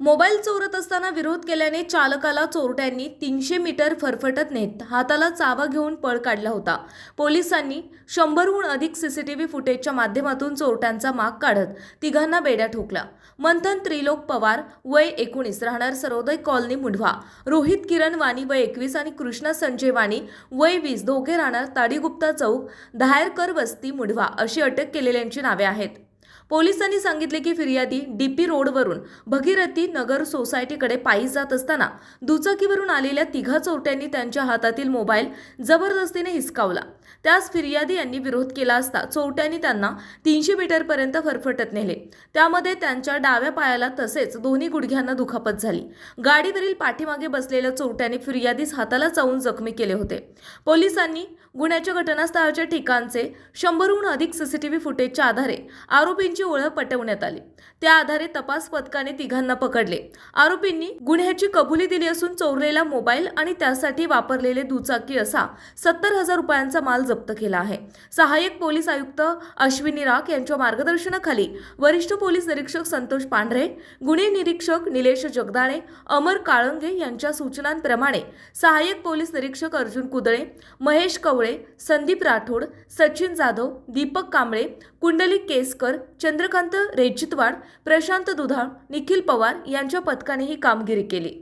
Mobile चोरत असताना विरोध केल्याने चालकाला चोरट्यांनी तीनशे मीटर फरफटत नेत हाताला चावा घेऊन पळ काढला होता. पोलिसांनी शंभरहून अधिक सीसीटीव्ही फुटेजच्या माध्यमातून चोरट्यांचा माग काढत तिघांना बेड्या ठोकला मंथन त्रिलोक पवार वय एकोणीस राहणार सर्वोदय कॉलनी मुंढवा. रोहित किरण वाणी वय एकवीस आणि कृष्णा संजय वाणी वय वीस दोघे राहणार ताडीगुप्ता चौक दहायरकर वस्ती मुढवा अशी अटक केलेल्यांची नावे आहेत. पोलिसांनी सांगितले की फिर्यादी डीपी रोडवरून भगीरथी नगर सोसायटीकडे पायी जात असताना दुचाकीवरून आलेल्या तिघा चोरट्यांनी त्यांच्या हातातील मोबाईल जबरदस्तीने हिसकावला. त्यास फिर्यादी यांनी विरोध केला असता चोरट्यांनी त्यांना तीनशे मीटरपर्यंत फरफटत नेले. त्यामध्ये त्यांच्या डाव्या पायाला तसेच दोन्ही गुडघ्यांना दुखापत झाली. गाडीवरील पाठीमागे बसलेल्या चोरट्यांनी फिर्यादीस हाताला चावून जखमी केले होते. पोलिसांनी गुन्ह्याच्या घटनास्थळाच्या ठिकाणचे शंभरहून अधिक सीसीटीव्ही फुटेजच्या आधारे आरोपींची आरोपींची ओळख पटवण्यात आली. त्या आधारे तपास पथकाने तिघांना पकडले. आरोपींनी गुन्ह्याची कबुली दिली असून चोरलेला मोबाईल आणि त्यासाठी वापरलेले दुचाकी असा सत्तर हजार रुपयांचा माल जप्त केला आहे. सहाय्यक पोलीस आयुक्त अश्विनी राख यांच्या मार्गदर्शनाखाली वरिष्ठ पोलीस निरीक्षक संतोष पांढरे गुन्हे निरीक्षक निलेश जगदाळे अमर काळंगे यांच्या सूचनांप्रमाणे सहाय्यक पोलीस निरीक्षक अर्जुन कुदळे महेश कवळे संदीप राठोड सचिन जाधव दीपक कांबळे कुंडलिक केसकर चंद्रकांत रेचितवाड प्रशांत दुधाळ निखिल पवार यांच्या पथकाने ही कामगिरी केली.